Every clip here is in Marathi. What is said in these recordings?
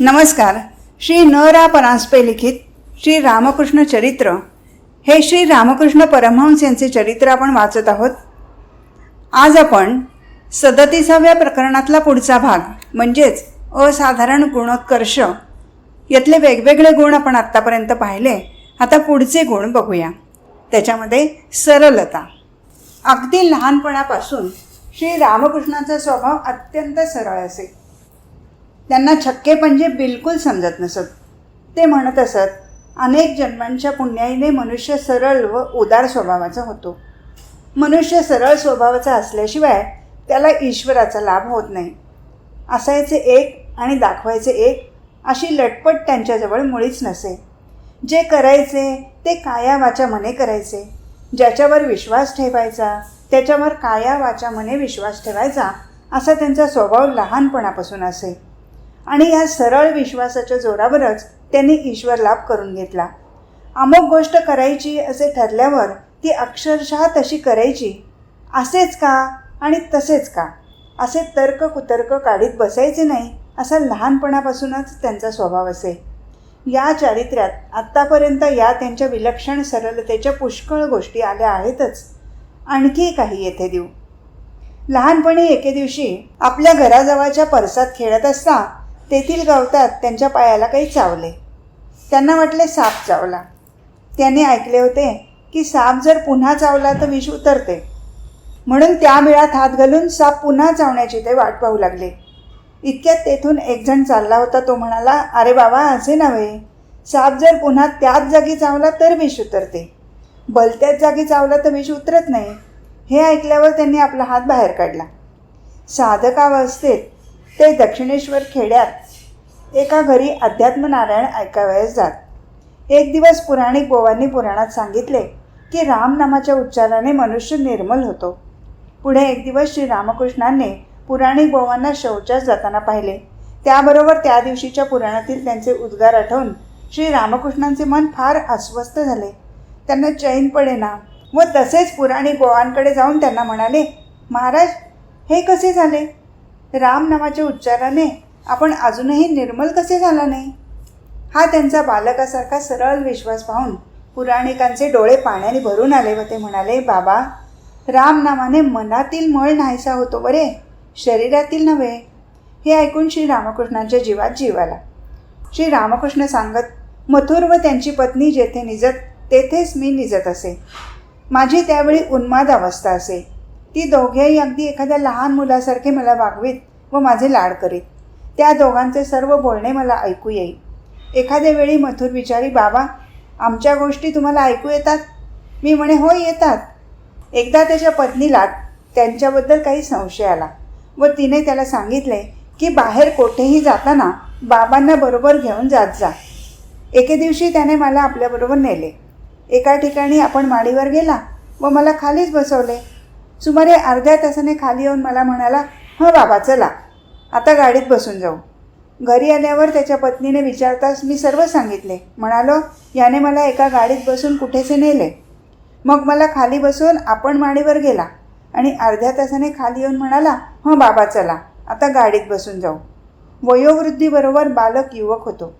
नमस्कार. श्री न रा परांजपे लिखित श्री रामकृष्ण चरित्र. हे श्री रामकृष्ण परमहंस यांचे चरित्र आपण वाचत आहोत. आज आपण सदतीसाव्या प्रकरणातला पुढचा भाग म्हणजेच असाधारण गुणोत्कर्ष यातले वेगवेगळे गुण आपण आत्तापर्यंत पाहिले. आता पुढचे गुण बघूया. त्याच्यामध्ये सरलता. अगदी लहानपणापासून श्री रामकृष्णाचा स्वभाव अत्यंत सरळ असेल त्यांना छक्के पंजे बिलकुल समजत नसत. ते म्हणत असत अनेक जन्मांच्या पुण्याईने मनुष्य सरळ व उदार स्वभावाचा होतो. मनुष्य सरळ स्वभावाचा असल्याशिवाय त्याला ईश्वराचा लाभ होत नाही. असायचे एक आणि दाखवायचे एक अशी लटपट त्यांच्याजवळ मुळीच नसे. जे करायचे ते काया वाचा मने करायचे. ज्याच्यावर विश्वास ठेवायचा त्याच्यावर काया वाचा मने विश्वास ठेवायचा असा त्यांचा स्वभाव लहानपणापासून असे. आणि या सरळ विश्वासाच्या जोरावरच त्यांनी ईश्वर लाभ करून घेतला. अमुक गोष्ट करायची असे ठरल्यावर ती अक्षरशः तशी करायची असेच का आणि तसेच का? असे तर्क कुतर्क काढीत बसायचे नाही असा लहानपणापासूनच त्यांचा स्वभाव असे. या चारित्र्यात आत्तापर्यंत या त्यांच्या विलक्षण सरलतेच्या पुष्कळ गोष्टी आल्या आहेतच. आणखी काही येथे देऊ. लहानपणी एके दिवशी आपल्या घराजवळच्या परसात खेळत असता तेथील गवतात त्यांच्या पायाला काही चावले. त्यांना वाटले साप चावला. त्याने ऐकले होते की साप जर पुन्हा चावला तर विष उतरते. म्हणून त्या मिळात हात घालून साप पुन्हा चावण्याची ते वाट पाहू लागले. इतक्यात तेथून एक जण चालला होता. तो म्हणाला अरे बाबा असे नव्हे. साप जर पुन्हा त्याच जागी चावला तर विष उतरते. भलत्याच जागी चावला तर विष उतरत नाही. हे ऐकल्यावर त्यांनी आपला हात बाहेर काढला. साधकावस्थेत ते दक्षिणेश्वर खेड्यात एका घरी अध्यात्म नारायण ऐकावयास जात. एक दिवस पुराणिक बोवांनी पुराणात सांगितले की रामनामाच्या उच्चाराने मनुष्य निर्मल होतो. पुढे एक दिवस श्री रामकृष्णांनी पुराणिक बोवांना शौचास जाताना पाहिले. त्याबरोबर त्या दिवशीच्या पुराणातील त्यांचे उद्गार आठवून श्री रामकृष्णांचे मन फार अस्वस्थ झाले. त्यांना चैन पडेना व तसेच पुराणिक गोवांकडे जाऊन त्यांना म्हणाले महाराज हे कसे झाले? रामनामाच्या उच्चाराने आपण अजूनही निर्मल कसे झाला नाही? हा त्यांचा बालकासारखा सरळ विश्वास पाहून पुराणिकांचे डोळे पाण्याने भरून आले व ते म्हणाले बाबा रामनामाने मनातील मळ नाहीसा होतो बरे? शरीरातील नव्हे. हे ऐकून श्री रामकृष्णांच्या जीवात जीव आला. श्री रामकृष्ण सांगत मथुर व त्यांची पत्नी जेथे निजत तेथेच मी निजत असे. माझी त्यावेळी उन्माद अवस्था असे. ती दोघेही अगदी एखाद्या लहान मुलासारखे मला वागवीत व माझे लाड करीत. त्या दोघांचे सर्व बोलणे मला ऐकू येईल. एखाद्या वेळी मथुर विचारी बाबा आमच्या गोष्टी तुम्हाला ऐकू येतात? मी म्हणे हो येतात. एकदा त्याच्या पत्नीला त्यांच्याबद्दल काही संशय आला व तिने त्याला सांगितले की बाहेर कोठेही जाताना बाबांना बरोबर घेऊन जात जा. एके दिवशी त्याने मला आपल्याबरोबर नेले. एका ठिकाणी आपण माडीवर गेला व मला खालीच बसवले. सुमारे अर्ध्या तासाने खाली येऊन मला म्हणाला हं बाबा चला. आता गाडीत बसून जाऊ. घरी आल्यावर त्याच्या पत्नीने विचारताच मी सर्व सांगितले. म्हणालो याने मला एका गाडीत बसून कुठेसे नेले? मग मला खाली बसून आपण माडीवर गेला आणि अर्ध्या तासाने खाली येऊन म्हणाला हं बाबा चला आता गाडीत बसून जाऊ. वयोवृद्धीबरोबर बालक युवक होतो.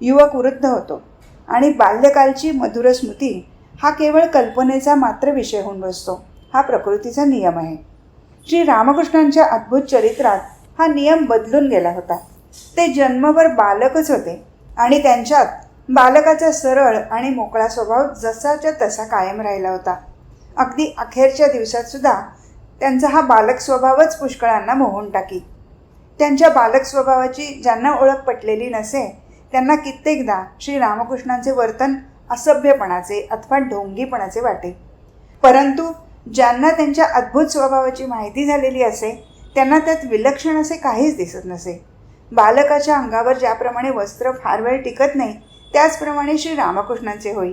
युवक वृद्ध होतो. आणि बाल्यकालची मधुर स्मृती हा केवळ कल्पनेचा मात्र विषय होऊन बसतो. हा प्रकृतीचा नियम आहे. श्री रामकृष्णांच्या अद्भुत चरित्रात हा नियम बदलून गेला होता. ते जन्मभर बालकच होते आणि त्यांच्यात बालकाचा सरळ आणि मोकळा स्वभाव जसाच्या तसा कायम राहिला होता. अगदी अखेरच्या दिवसातसुद्धा त्यांचा हा बालक स्वभावच पुष्कळांना मोहून टाकी. त्यांच्या बालक स्वभावाची ज्यांना ओळख पटलेली नसे त्यांना कित्येकदा श्री रामकृष्णांचे वर्तन असभ्यपणाचे अथवा ढोंगीपणाचे वाटे. परंतु ज्यांना त्यांच्या अद्भुत स्वभावाची माहिती झालेली असे त्यांना त्यात विलक्षण असे काहीच दिसत नसे. बालकाच्या अंगावर ज्याप्रमाणे वस्त्र फार वेळ टिकत नाही त्याचप्रमाणे श्री रामकृष्णांचे होई.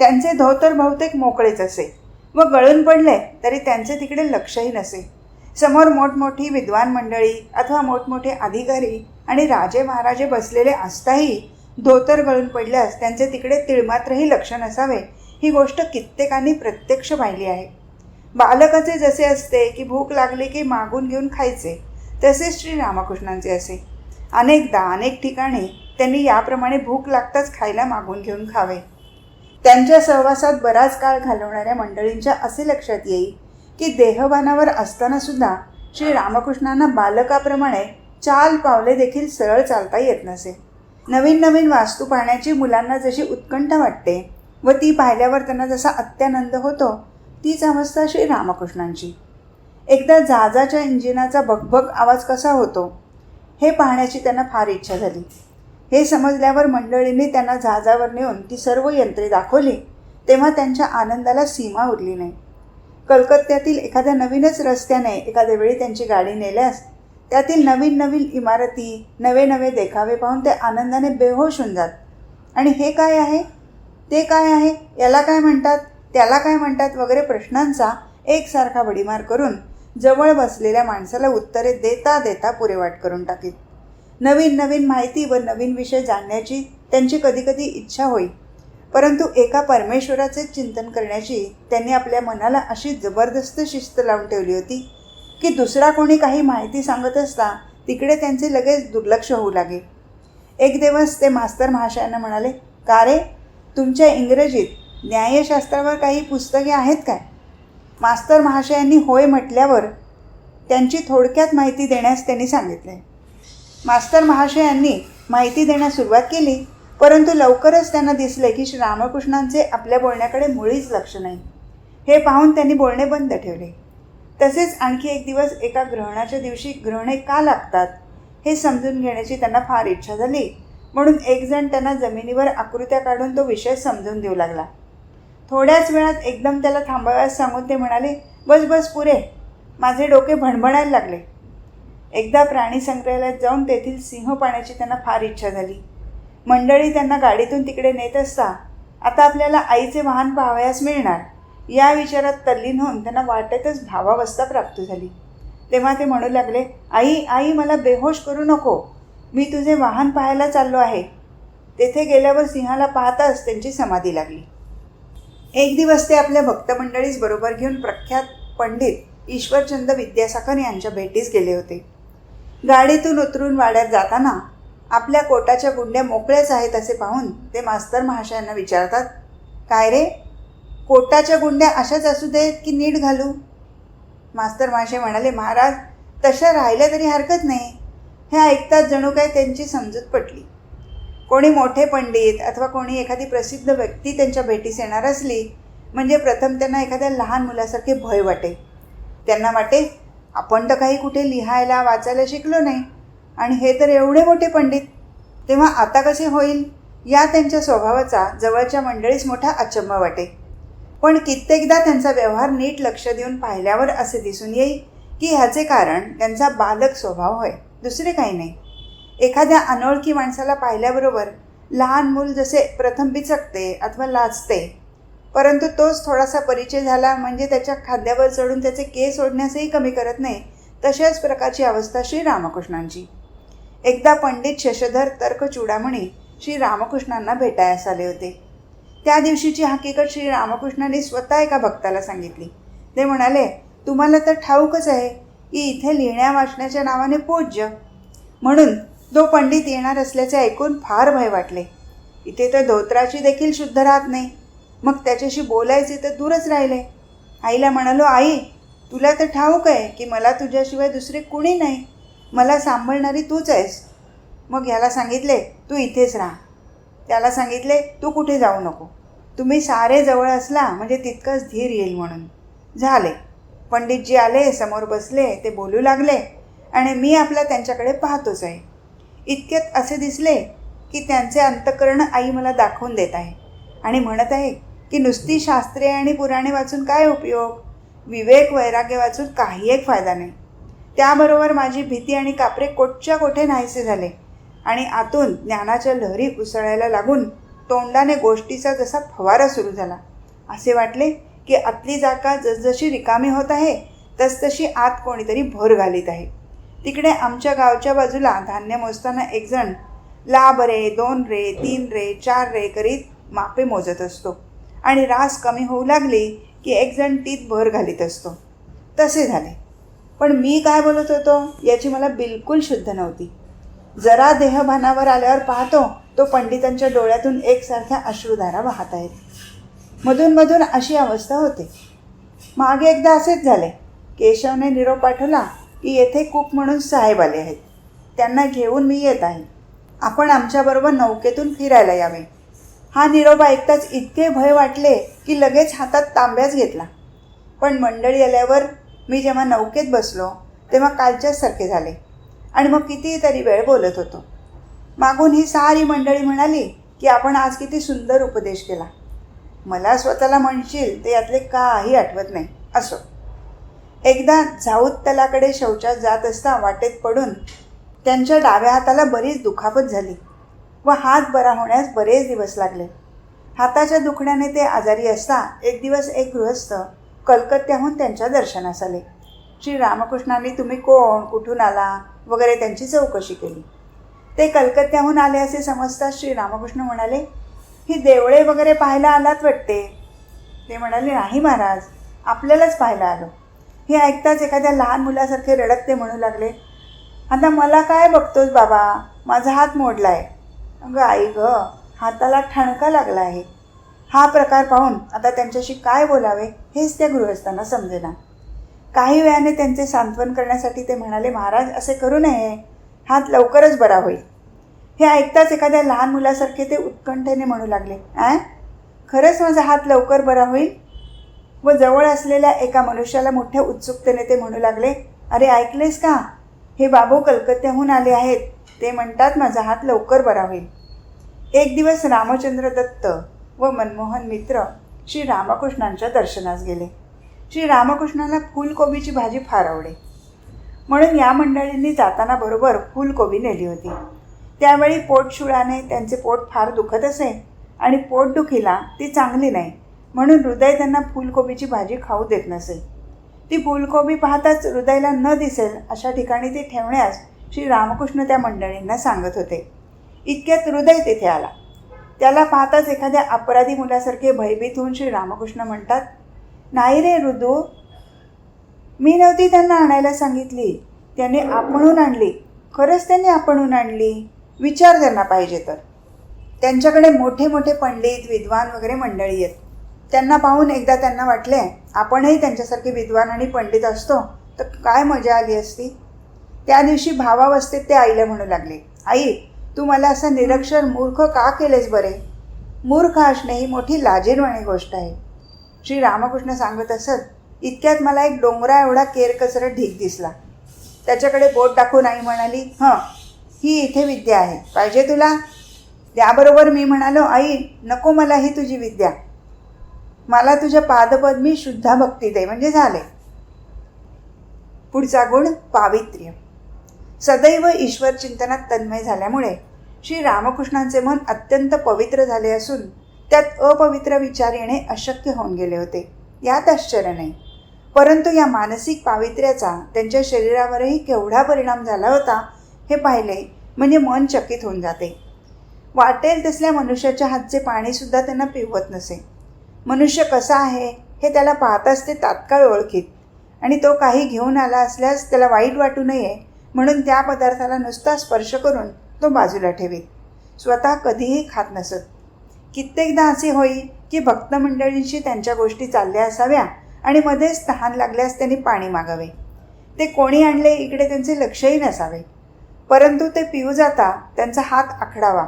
त्यांचे धोतर बहुतेक मोकळेच असे. व गळून पडले तरी त्यांचे तिकडे लक्षही नसे. समोर मोठमोठी विद्वान मंडळी अथवा मोठमोठे अधिकारी आणि राजे महाराजे बसलेले असताही धोतर गळून पडल्यास त्यांचे तिकडे तिळमात्रही लक्ष नसावे ही गोष्ट कित्येकांनी प्रत्यक्ष पाहिली आहे. बालकाचे जसे असते की भूक लागली की मागून घेऊन खायचे तसेच श्री रामकृष्णांचे असे. अनेकदा अनेक ठिकाणी त्यांनी याप्रमाणे भूक लागताच खायला मागून घेऊन खावे. त्यांच्या सहवासात बराच काळ घालवणाऱ्या मंडळींच्या असे लक्षात येईल की देहवानावर असताना सुद्धा श्री रामकृष्णांना बालकाप्रमाणे चाल पावले देखील सरळ चालता येत नसे. नवीन नवीन वास्तू पाहण्याची मुलांना जशी उत्कंठा वाटते व ती पाहिल्यावर त्यांना जसा अत्यानंद होतो तीच अवस्था श्री रामकृष्णांची. एकदा जहाजाच्या इंजिनाचा भगभग आवाज कसा होतो हे पाहण्याची त्यांना फार इच्छा झाली. हे समजल्यावर मंडळींनी त्यांना जहाजावर नेऊन ती सर्व यंत्रे दाखवली तेव्हा त्यांच्या आनंदाला सीमा उरली नाही. कलकत्त्यातील एखाद्या नवीनच रस्त्याने एखाद्या वेळी त्यांची गाडी नेल्यास त्यातील नवीन नवीन इमारती नवे नवे देखावे पाहून ते आनंदाने बेहोश होऊन जात. आणि हे काय आहे? ते काय आहे? याला काय म्हणतात? त्याला काय म्हणतात वगैरे प्रश्नांचा एकसारखा भडीमार करून जवळ बसलेल्या माणसाला उत्तरे देता देता पुरेवाट करून टाकीत नवीन नवीन माहिती व नवीन विषय जाणण्याची त्यांची कधीकधी इच्छा होई. परंतु एका परमेश्वराचे चिंतन करण्याची त्यांनी आपल्या मनाला अशी जबरदस्त शिस्त लावून ठेवली होती की दुसरा कोणी काही माहिती सांगत असता तिकडे त्यांचे लगेच दुर्लक्ष होऊ लागे. एक दिवस ते मास्तर महाशयांना म्हणाले का रे? तुमच्या इंग्रजीत न्यायशास्त्रावर काही पुस्तके आहेत काय? मास्तर महाशयांनी होय म्हटल्यावर त्यांची थोडक्यात माहिती देण्यास त्यांनी सांगितले मास्तर महाशयांनी माहिती देण्यास सुरुवात केली परंतु लवकरच त्यांना दिसले की श्री रामकृष्णांचे आपल्या बोलण्याकडे मुळीच लक्ष नाही. हे पाहून त्यांनी बोलणे बंद ठेवले. तसेच आणखी एक दिवस एका ग्रहणाच्या दिवशी ग्रहणे का लागतात हे समजून घेण्याची त्यांना फार इच्छा झाली म्हणून एकजण त्यांना जमिनीवर आकृत्या काढून तो विषय समजून देऊ लागला. थोड्याच वेळात एकदम त्याला थांबाव्यास सांगून ते म्हणाले बस बस पुरे. माझे डोके भणभणायला लागले. एकदा प्राणी संग्रहालयात जाऊन तेथील सिंह पाण्याची त्यांना फार इच्छा झाली. मंडळी त्यांना गाडीतून तिकडे नेत असता आता आपल्याला आईचे वाहन पाहावयास मिळणार. या विचारात तल्लीन होऊन त्यांना वाटेतच भावावस्था प्राप्त झाली. तेव्हा ते म्हणू लागले आई आई मला बेहोश करू नको. मी तुझे वाहन पाहायला चाललो आहे. तेथे गेल्यावर सिंहाला पाहताच त्यांची समाधी लागली. एक दिवस ते आपल्या भक्तमंडळीस बरोबर घेऊन प्रख्यात पंडित ईश्वरचंद विद्यासागर यांच्या भेटीस गेले होते. गाडीतून उतरून वाड्यात जाताना आपल्या कोटाच्या गुंड्या मोकळ्याच आहेत असे पाहून ते मास्तर महाशयांना विचारतात काय रे? कोटाच्या गुंड्या अशाच असू देत की नीट घालू? मास्तर महाशय म्हणाले महाराज तशा राहिल्या तरी हरकत नाही. हे ऐकताच जणू काय त्यांची समजूत पटली. कोणी मोठे पंडित अथवा कोणी एखादी प्रसिद्ध व्यक्ती त्यांच्या भेटीस येणार असली म्हणजे प्रथम त्यांना एखाद्या लहान मुलासारखे भय वाटे. त्यांना वाटे आपण तर काही कुठे लिहायला वाचायला शिकलो नाही. आणि हे तर एवढे मोठे पंडित. तेव्हा आता कसे होईल? या त्यांच्या स्वभावाचा जवळच्या मंडळीस मोठा अचंब वाटे. पण कित्येकदा त्यांचा व्यवहार नीट लक्ष देऊन पाहिल्यावर असे दिसून येईल की ह्याचे कारण त्यांचा बालक स्वभाव होय. दुसरे काही नाही. एखाद्या अनोळखी माणसाला पाहिल्याबरोबर लहान मूल जसे प्रथम बिचकते अथवा लाजते. परंतु तोच थोडासा परिचय झाला म्हणजे त्याच्या खाद्यावर चढून त्याचे केस ओढण्यासही कमी करत नाही तशाच प्रकारची अवस्था श्री रामकृष्णांची. एकदा पंडित शशधर तर्कचूडामणी श्री रामकृष्णांना भेटायस आले होते. त्या दिवशीची हकीकत श्री रामकृष्णांनी स्वतः एका भक्ताला सांगितली. ते म्हणाले तुम्हाला तर ठाऊकच आहे की इथे लिहिण्या वाचण्याच्या नावाने पूज्य. म्हणून तो पंडित येणार असल्याचे ऐकून फार भय वाटले. इथे तर धोत्राची देखील शुद्ध राहत नाही. मग त्याच्याशी बोलायचे तर दूरच राहिले. आईला म्हणालो आई तुला तर ठाऊक आहे की मला तुझ्याशिवाय दुसरे कुणी नाही. मला सांभाळणारी तूच आहेस. मग ह्याला सांगितले तू इथेच राहा. त्याला सांगितले तू कुठे जाऊ नको. तुम्ही सारे जवळ असला म्हणजे तितकंच धीर येईल म्हणून. झाले. पंडितजी आले समोर बसले ते बोलू लागले आणि मी आपला त्यांच्याकडे पाहतोच आहे. इतक्यात असे दिसले की त्यांचे अंतकरण आई मला दाखवून देत आहे. आणि म्हणत आहे की नुसती शास्त्रे आणि पुराणे वाचून काय उपयोग? विवेक वैराग्य वाचून काही एक फायदा नाही. त्याबरोबर माझी भीती आणि कापरे कोटच्या कोठे नाहीसे झाले. आणि आतून ज्ञानाच्या लहरी उसळायला लागून तोंडाने गोष्टीचा जसा फवारा सुरू झाला. असे वाटले की आतली जागा जसजशी रिकामी होत आहे तसतशी आत कोणीतरी भर घालीत आहे. तिकडे आमच्या गावच्या बाजूला धान्य मोजताना एकजण लाभ रे दोन रे तीन रे चार रे करीत मापे मोजत असतो. आणि रास कमी होऊ लागली की एकजण तीत भर घालीत असतो. तसे झाले. पण मी काय बोलत होतो याची मला बिलकुल शुद्ध नव्हती. जरा देहभानावर आल्यावर पाहतो तो पंडितांच्या डोळ्यातून एकसारख्या अश्रुधारा वाहत आहेत. मधून मधून अशी अवस्था होते. मागे एकदा असेच झाले. केशवने निरोप पाठवला. की येथे कूक म्हणून साहेब आले आहेत. त्यांना घेऊन मी येत आहे. आपण आमच्याबरोबर नौकेतून फिरायला यावे. हा निरोप ऐकताच इतके भय वाटले की लगेच हातात तांब्याच घेतला. पण मंडळी आल्यावर मी जेव्हा नौकेत बसलो तेव्हा कालच्यासारखे झाले. आणि मग कितीतरी वेळ बोलत होतो. मागून ही सारी मंडळी म्हणाली की आपण आज किती सुंदर उपदेश केला. मला स्वतःला म्हणशील ते यातले काही आठवत नाही. असो. एकदा झाऊत तलाकडे शौचात जात असता वाटेत पडून त्यांच्या डाव्या हाताला बरीच दुखापत झाली व हात बरा होण्यास बरेच दिवस लागले. हाताच्या दुखण्याने ते आजारी असता एक दिवस एक गृहस्थ कलकत्त्याहून त्यांच्या दर्शनास आले. श्री रामकृष्णांनी तुम्ही कोण? कुठून आला? वगैरे त्यांची चौकशी केली. ते कलकत्त्याहून आले असे समजताच श्री रामकृष्ण म्हणाले ही देवळे वगैरे पाहायला आलात वाटते? ते म्हणाले नाही महाराज आपल्यालाच पाहायला आलो. हे ऐकताच एखाद्या लहान मुलासारखे रडत ते म्हणू लागले आता मला काय बघतोस बाबा? माझा हात मोडला आहे अगं आई ग हाताला ठणका लागला आहे. हा प्रकार पाहून आता त्यांच्याशी काय बोलावे हेच त्या गृहस्थांना समजेना. काही वेळाने त्यांचे सांत्वन करण्यासाठी ते म्हणाले महाराज असे करू नये. हात लवकरच बरा होईल. हे ऐकताच एखाद्या लहान मुलासारखे ते उत्कंठेने म्हणू लागले ॲ खरंच माझा हात लवकर बरा होईल? व जवळ असलेल्या एका मनुष्याला मोठ्या उत्सुकतेने ते म्हणू लागले अरे ऐकलेस का? हे बाबू कलकत्त्याहून आले आहेत. ते म्हणतात माझा हात लवकर बरा होईल. एक दिवस रामचंद्र दत्त व मनमोहन मित्र श्री रामकृष्णांच्या दर्शनास गेले. श्री रामकृष्णाला फुलकोबीची भाजी फार आवडे. म्हणून या मंडळींनी जाताना बरोबर फुलकोबी नेली होती. त्यावेळी पोटशुळाने त्यांचे पोट फार दुखत असे आणि पोटदुखीला ती चांगली नाही. म्हणून हृदय त्यांना फुलकोबीची भाजी खाऊ देत नसे. ती फुलकोबी पाहताच हृदयला न दिसेल अशा ठिकाणी ती ठेवण्यास श्री रामकृष्ण त्या मंडळींना सांगत होते. इतक्यात हृदय तेथे आला. त्याला पाहताच एखाद्या अपराधी मुलासारखे भयभीत होऊन श्री रामकृष्ण म्हणतात नाही रे ऋदू मी नव्हती त्यांना आणायला सांगितली. त्यांनी आपणहून आणली. खरंच त्यांनी आपणहून आणली? विचार त्यांना पाहिजे तर. त्यांच्याकडे मोठे मोठे पंडित विद्वान वगैरे मंडळी आहेत. त्यांना पाहून एकदा त्यांना वाटले आपणही त्यांच्यासारखे विद्वान आणि पंडित असतो तर काय मजा आली असती? त्या दिवशी भावावस्थेत ते आईला म्हणू लागले आई तू मला असं निरक्षर मूर्ख का केलेस बरे? मूर्ख असणे ही मोठी लाजीरवाणी गोष्ट आहे. श्री रामकृष्ण सांगत असत इतक्यात मला एक डोंगरा एवढा केरकचरा ढीक दिसला. त्याच्याकडे बोट टाकून आई म्हणाली हं ही इथे विद्या आहे. पाहिजे तुला? त्याबरोबर मी म्हणालो आई नको मला ही तुझी विद्या. मला तुझ्या पादपद्मी शुद्धा भक्ती दे. म्हणजे झाले. पुढचा गुण पावित्र्य. सदैव ईश्वर चिंतनात तन्मय झाल्यामुळे श्री रामकृष्णांचे मन अत्यंत पवित्र झाले असून त्यात अपवित्र विचार येणे अशक्य होऊन गेले होते. यात आश्चर्य नाही. परंतु या मानसिक पावित्र्याचा त्यांच्या शरीरावरही केवढा परिणाम झाला होता हे पाहिले म्हणजे मन चकित होऊन जाते. वाटेल तसल्या मनुष्याच्या हातचे पाणीसुद्धा त्यांना पिवत नसे. मनुष्य कसा आहे हे त्याला पाहताच ते तात्काळ ओळखीत. आणि तो काही घेऊन आला असल्यास त्याला वाईट वाटू नये म्हणून त्या पदार्थाला नुसता स्पर्श करून तो बाजूला ठेवीत स्वतः कधीही खात नसत. कित्येकदा असे होई की भक्त मंडळींशी त्यांच्या गोष्टी चालल्या असाव्या आणि मध्येच तहान लागल्यास त्यांनी पाणी मागावे. ते कोणी आणले इकडे त्यांचे लक्षही नसावे. परंतु ते पिऊ जाता त्यांचा हात आखडावा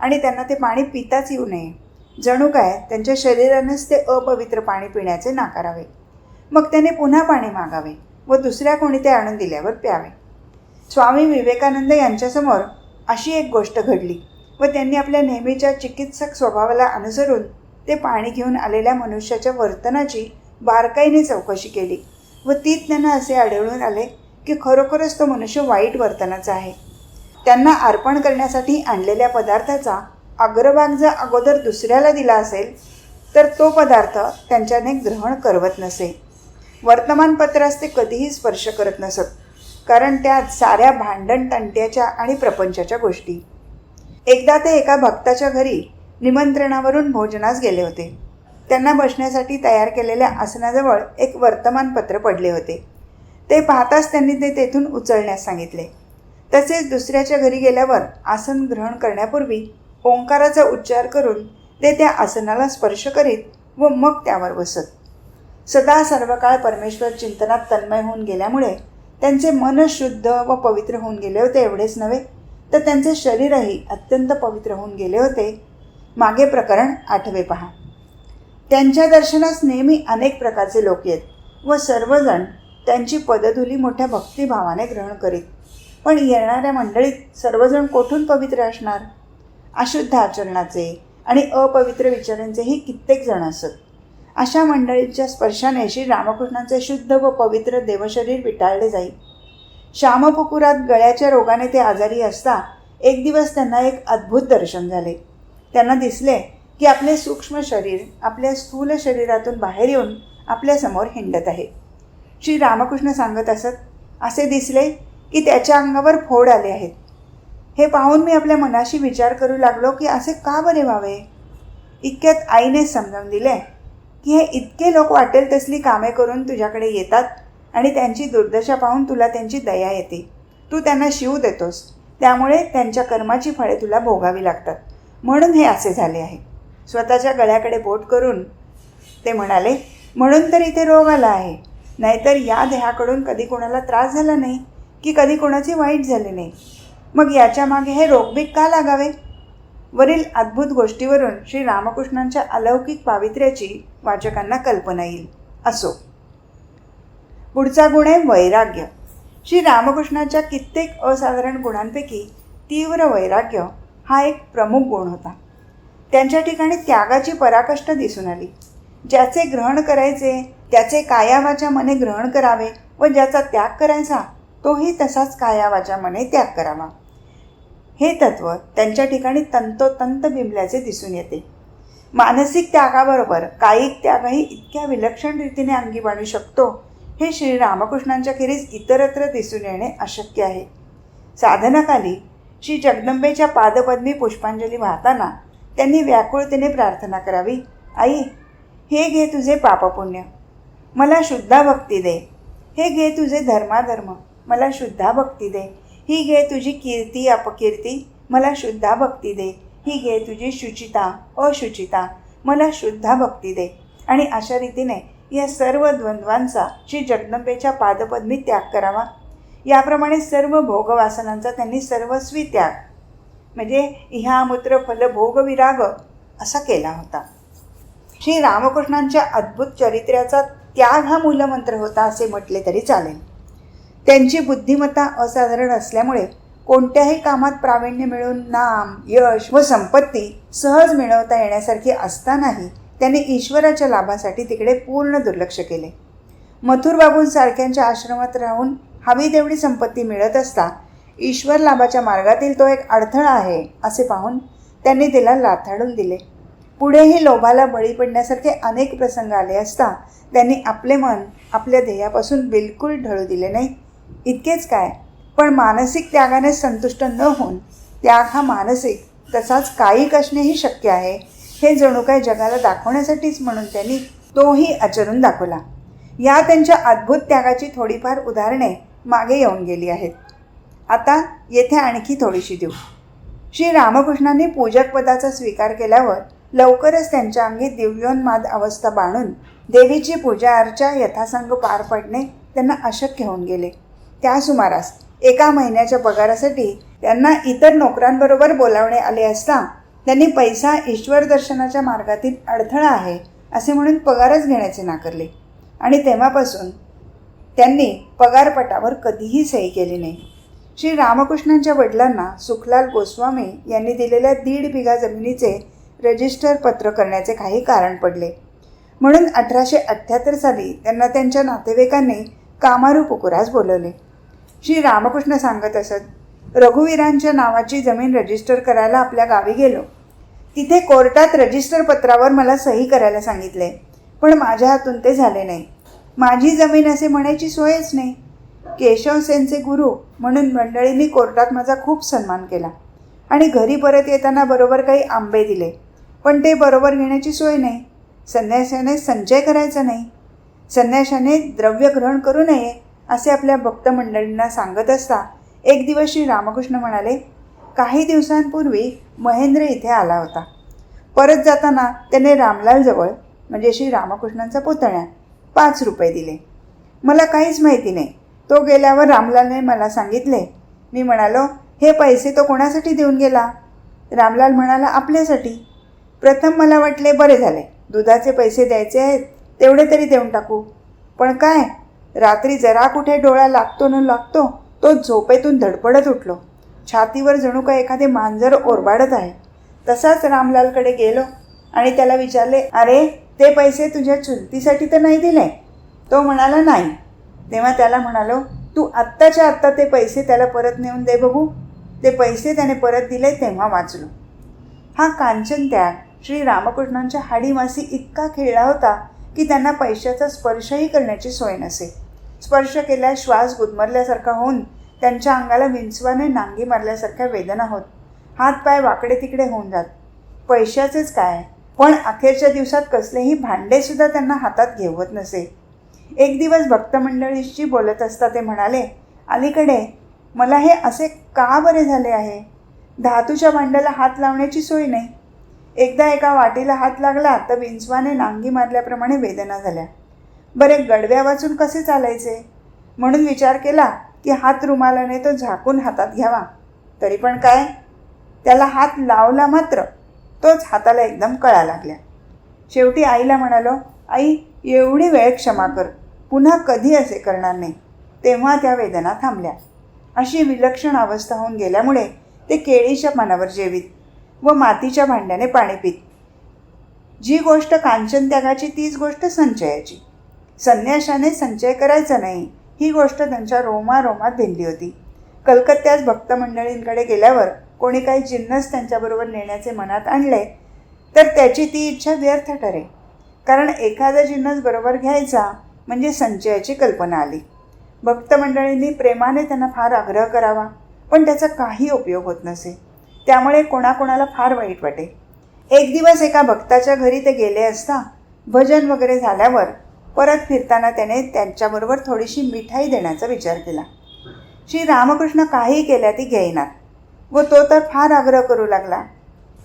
आणि त्यांना ते पाणी पिताच येऊ नये. जणू काय त्यांच्या शरीरानेच ते अपवित्र पाणी पिण्याचे नाकारावे. मग त्याने पुन्हा पाणी मागावे व दुसऱ्या कोणी ते आणून दिल्यावर प्यावे. स्वामी विवेकानंद यांच्यासमोर अशी एक गोष्ट घडली व त्यांनी आपल्या नेहमीच्या चिकित्सक स्वभावाला अनुसरून ते पाणी घेऊन आलेल्या मनुष्याच्या वर्तनाची बारकाईने चौकशी केली व तीत त्यांना असे आढळून आले की खरोखरच तो मनुष्य वाईट वर्तनाचा आहे. त्यांना अर्पण करण्यासाठी आणलेल्या पदार्थाचा अग्रभाग जर अगोदर दुसऱ्याला दिला असेल तर तो पदार्थ त्यांच्याने ग्रहण करवत नसे. वर्तमानपत्रास ते कधीही स्पर्श करत नसत कारण त्यात साऱ्या भांडण तंट्याच्या आणि प्रपंचाच्या गोष्टी. एकदा ते एका भक्ताच्या घरी निमंत्रणावरून भोजनास गेले होते. त्यांना बसण्यासाठी तयार केलेल्या आसनाजवळ एक वर्तमानपत्र पडले होते. ते पाहताच त्यांनी ते तेथून उचलण्यास सांगितले. तसेच दुसऱ्याच्या घरी गेल्यावर आसन ग्रहण करण्यापूर्वी ओंकाराचा उच्चार करून ते त्या आसनाला स्पर्श करीत व मग त्यावर बसत. सदा सर्व काळ परमेश्वर चिंतनात तन्मय होऊन गेल्यामुळे त्यांचे मन शुद्ध व पवित्र होऊन गेले होते एवढेच नव्हे तर त्यांचे शरीरही अत्यंत पवित्र होऊन गेले होते. मागे प्रकरण आठवे पहा. त्यांच्या दर्शनास नेहमी अनेक प्रकारचे लोक येत व सर्वजण त्यांची पदधुली मोठ्या भक्तिभावाने ग्रहण करीत. पण येणाऱ्या मंडळीत सर्वजण कोठून पवित्र असणार? अशुद्ध आचरणाचे आणि अपवित्र विचारांचेही कित्येक जण असत. अशा मंडळींच्या स्पर्शाने श्री रामकृष्णांचे शुद्ध व पवित्र देवशरीर विटाळले जाईल श्यामपुकुरात गळ्याच्या रोगाने ते आजारी असता एक दिवस त्यांना एक अद्भुत दर्शन झाले. त्यांना दिसले की आपले सूक्ष्म शरीर आपल्या स्थूल शरीरातून बाहेर येऊन आपल्यासमोर हिंडत आहे. श्री रामकृष्ण सांगत असत असे दिसले की त्याच्या अंगावर फोड आले आहेत. हे पाहून मी आपल्या मनाशी विचार करू लागलो की असे का बरे व्हावे? इतक्यात आईने समजावून दिले की हे इतके लोक वाटेल तसली कामे करून तुझ्याकडे येतात आणि त्यांची दुर्दशा पाहून तुला त्यांची दया येते. तू त्यांना शिव देतोस. त्यामुळे त्यांच्या कर्माची फळे तुला भोगावी लागतात. म्हणून हे असे झाले आहे. स्वतःच्या गळ्याकडे बोट करून ते म्हणाले म्हणून तर इथे रोग आला आहे. नाहीतर या देहाकडून कधी कोणाला त्रास झाला नाही की कधी कोणाचे वाईट झाले नाही. मग याच्या मागे हे रोगबीक का लागावे? वरील अद्भुत गोष्टीवरून श्री रामकृष्णांच्या अलौकिक पावित्र्याची वाचकांना कल्पना येईल. असो. पुढचा गुण आहे वैराग्य. श्री रामकृष्णाच्या कित्येक असाधारण गुणांपैकी तीव्र वैराग्य हा एक प्रमुख गुण होता. त्यांच्या ठिकाणी त्यागाची पराकष्ट दिसून आली. ज्याचे ग्रहण करायचे त्याचे कायावाच्या मने ग्रहण करावे व ज्याचा त्याग करायचा तोही तसाच कायावाच्या मने त्याग करावा. हे तत्त्व त्यांच्या ठिकाणी तंतोतंत बिंबल्याचे दिसून येते. मानसिक त्यागाबरोबर कायिक त्यागही इतक्या विलक्षण रीतीने अंगी बाणू शकतो हे श्री रामकृष्णांच्या खेरीज इतरत्र दिसून येणे अशक्य आहे. साधनाखाली श्री जगदंबेच्या पादपद्मी पुष्पांजली वाहताना त्यांनी व्याकुळतेने प्रार्थना करावी आई हे घे तुझे पापपुण्य. मला शुद्धा भक्ती दे. हे घे तुझे धर्माधर्म. मला शुद्धा भक्ती दे. ही घे तुझी कीर्ती अपकीर्ती मला शुद्धा भक्ती दे. ही घे तुझी शुचिता अशुचिता मला शुद्धा भक्ती दे. आणि अशा रीतीने या सर्व द्वंद्वांचा श्री जगदंबेच्या पादपद्मी त्याग करावा याप्रमाणे सर्व भोगवासनांचा त्यांनी सर्वस्वी त्याग म्हणजे ह्या मूत्र फल भोगविराग असा केला होता. श्री रामकृष्णांच्या अद्भुत चरित्र्याचा त्याग हा मूलमंत्र होता असे म्हटले तरी चालेल. त्यांची बुद्धिमत्ता असाधारण असल्यामुळे कोणत्याही कामात प्रावीण्य मिळून नाम यश व संपत्ती सहज मिळवता येण्यासारखी असतानाही त्याने ईश्वराच्या लाभासाठी तिकडे पूर्ण दुर्लक्ष केले. मथुरबाबूंसारख्यांच्या आश्रमात राहून हवी तेवढी संपत्ती मिळत असता ईश्वर लाभाच्या मार्गातील तो एक अडथळा आहे असे पाहून त्यांनी तिला लाथाडून दिले. पुढेही लोभाला बळी पडण्यासारखे अनेक प्रसंग आले असता त्यांनी आपले मन आपल्या ध्येयापासून बिलकुल ढळू दिले नाही. इतकेच काय? पण मानसिक त्यागाने संतुष्ट न होऊन त्याग हा मानसिक तसाच कायिक असणेही शक्य आहे. हे जणू काय जगाला दाखवण्यासाठीच म्हणून त्यांनी तोही आचरून दाखवला. या त्यांच्या अद्भुत त्यागाची थोडीफार उदाहरणे मागे येऊन गेली आहेत. आता येथे आणखी थोडीशी देऊ. श्री रामकृष्णांनी पूजक पदाचा स्वीकार केल्यावर लवकरच त्यांच्या अंगी दिव्योन्माद अवस्था बाणून देवीची पूजा अर्चा यथासंग पार पडणे त्यांना अशक्य होऊन गेले. त्या सुमारास एका महिन्याच्या पगारासाठी त्यांना इतर नोकरांबरोबर बोलावणे आले असता त्यांनी पैसा ईश्वर दर्शनाच्या मार्गातील अडथळा आहे असे म्हणून पगारच घेण्याचे नाकारले. आणि तेव्हापासून त्यांनी पगारपटावर कधीही सही केली नाही. श्री रामकृष्णांच्या वडिलांना सुखलाल गोस्वामी यांनी दिलेल्या दीड बिघा जमिनीचे रजिस्टर पत्र करण्याचे काही कारण पडले. म्हणून अठराशे अठ्ठ्याहत्तर साली त्यांना त्यांच्या नातेवाईकांनी कामारू पुकुरास बोलवले. श्री रामकृष्ण सांगत असत रघुवीरांच्या नावाची जमीन रजिस्टर करायला आपल्या गावी गेलो. तिथे कोर्टात रजिस्टर पत्रावर मला सही करायला सांगितले पण माझ्या हातून ते झाले नाही. माझी जमीन असे म्हणायची सोयच नाही. केशवसेनचे गुरु म्हणून मंडळींनी कोर्टात माझा खूप सन्मान केला आणि घरी परत येताना बरोबर काही आंबे दिले पण ते बरोबर घेण्याची सोय नाही. संन्याशाने संचय करायचा नाही. संन्याशाने द्रव्य ग्रहण करू नये असे आपल्या भक्त मंडळींना सांगत असता एक दिवस श्री रामकृष्ण म्हणाले काही दिवसांपूर्वी महेंद्र इथे आला होता. परत जाताना त्याने रामलालजवळ म्हणजे श्री रामकृष्णांचा पुतण्या पाच रुपये दिले. मला काहीच माहिती नाही. तो गेल्यावर रामलालने मला सांगितले. मी म्हणालो हे पैसे तो कोणासाठी देऊन गेला? रामलाल म्हणाला आपल्यासाठी. प्रथम मला वाटले बरे झाले. दुधाचे पैसे द्यायचे आहेत तेवढे तरी देऊन टाकू. पण काय? रात्री जरा कुठे डोळा लागतो न लागतो तो झोपेतून धडपडत उठलो. छातीवर जणू काय एखादे मांजर ओरबाडत आहे. तसाच रामलालकडे गेलो आणि त्याला विचारले अरे ते पैसे तुझ्या चुलतीसाठी तर नाही दिले? तो म्हणाला नाही. तेव्हा त्याला म्हणालो तू आत्ताच्या आत्ता ते पैसे त्याला परत नेऊन दे बघू. ते पैसे त्याने परत दिले तेव्हा वाचलो. हा कांचन त्याग श्री रामकृष्णांच्या हाडीमासी इतका खेळला होता की त्यांना पैशाचा स्पर्शही करण्याची सोय नसे. स्पर्श केल्यास श्वास गुदमरल्यासारखा होऊन त्यांच्या अंगाला विंचवाने नांगी मारल्यासारख्या वेदना होत. हातपाय वाकडे तिकडे होऊन जात. पैशाचेच काय? पण अखेरच्या दिवसात कसलेही भांडेसुद्धा त्यांना हातात घेवत नसे. एक दिवस भक्तमंडळीशी बोलत असता ते म्हणाले अलीकडे मला हे असे का बरे झाले आहे? धातूच्या भांड्याला हात लावण्याची सोय नाही. एकदा एका वाटीला हात लागला तर विंचवाने नांगी मारल्याप्रमाणे वेदना झाल्या. बरे गडव्या वाचून कसे चालायचे? म्हणून विचार केला की हात रुमालाने तो झाकून हातात घ्यावा. तरी पण काय? त्याला हात लावला मात्र तोच हाताला एकदम कळा लागल्या. शेवटी आईला म्हणालो आई एवढी वेळ क्षमा कर. पुन्हा कधी असे करणार नाही. तेव्हा त्या वेदना थांबल्या. अशी विलक्षण अवस्था होऊन गेल्यामुळे ते केळीच्या पानावर जेवीत व मातीच्या भांड्याने पाणी पित. जी गोष्ट कांचन त्यागाची तीच गोष्ट संचयाची. संन्याशाने संचय करायचा नाही. ही गोष्ट त्यांच्या रोमारोमात भिनली होती. कलकत्त्यास भक्त मंडळींकडे गेल्यावर कोणी काही जिन्नस त्यांच्याबरोबर नेण्याचे मनात आणले तर त्याची ती इच्छा व्यर्थ ठरे. कारण एखादा जिन्नस बरोबर घ्यायचा म्हणजे संचयाची कल्पना आली. भक्त मंडळींनी प्रेमाने त्यांना फार आग्रह करावा पण त्याचा काही उपयोग होत नसे. त्यामुळे कोणाकोणाला फार वाईट वाटे. एक दिवस एका भक्ताच्या घरी ते गेले असता भजन वगैरे झाल्यावर परत फिरताना त्याने त्यांच्याबरोबर थोडीशी मिठाई देण्याचा विचार केला. श्री रामकृष्ण काही केल्या ती घेईनात व तो तर फार आग्रह करू लागला.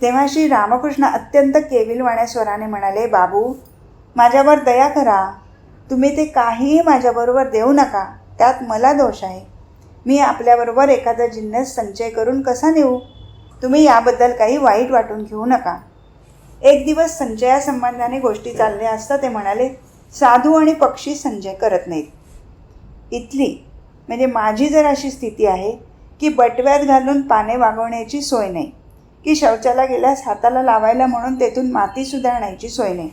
तेव्हा श्री रामकृष्ण अत्यंत केविलवाण्या स्वराने म्हणाले बाबू माझ्यावर दया करा. तुम्ही ते काहीही माझ्याबरोबर देऊ नका. त्यात मला दोष आहे. मी आपल्याबरोबर एखादा जिन्नस संचय करून कसा नेऊ? तुम्ही याबद्दल काही वाईट वाटून घेऊ नका. एक दिवस संचयासंबंधाने गोष्टी चालल्या असता ते म्हणाले साधू आणि पक्षी संजय करत नाहीत. इथली म्हणजे माझी जर अशी स्थिती आहे की बटव्यात घालून पाने वागवण्याची सोय नाही की शौचाला गेल्यास हाताला लावायला म्हणून तेथून मातीसुद्धा आणायची सोय नाही.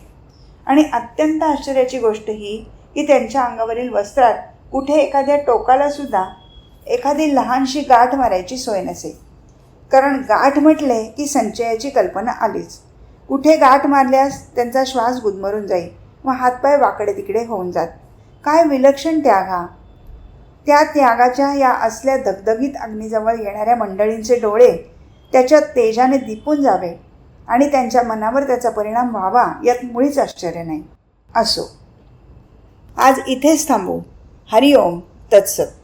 आणि अत्यंत आश्चर्याची गोष्ट ही की त्यांच्या अंगावरील वस्त्रात कुठे एखाद्या टोकाला सुद्धा एखादी लहानशी गाठ मारायची सोय नसे. कारण गाठ म्हटले की संचयाची कल्पना आलीच. कुठे गाठ मारल्यास त्यांचा श्वास गुदमरून जाईल. व हातपाय वाकडे तिकडे होऊन जात. काय विलक्षण त्याग हा. त्या त्यागाच्या या असल्या दगदगीत अग्नीजवळ येणाऱ्या मंडळींचे डोळे त्याच्या तेजाने दिपून जावे आणि त्यांच्या मनावर त्याचा परिणाम व्हावा यात मुळीच आश्चर्य नाही. असो. आज इथेच थांबू. हरिओम. तत्सत.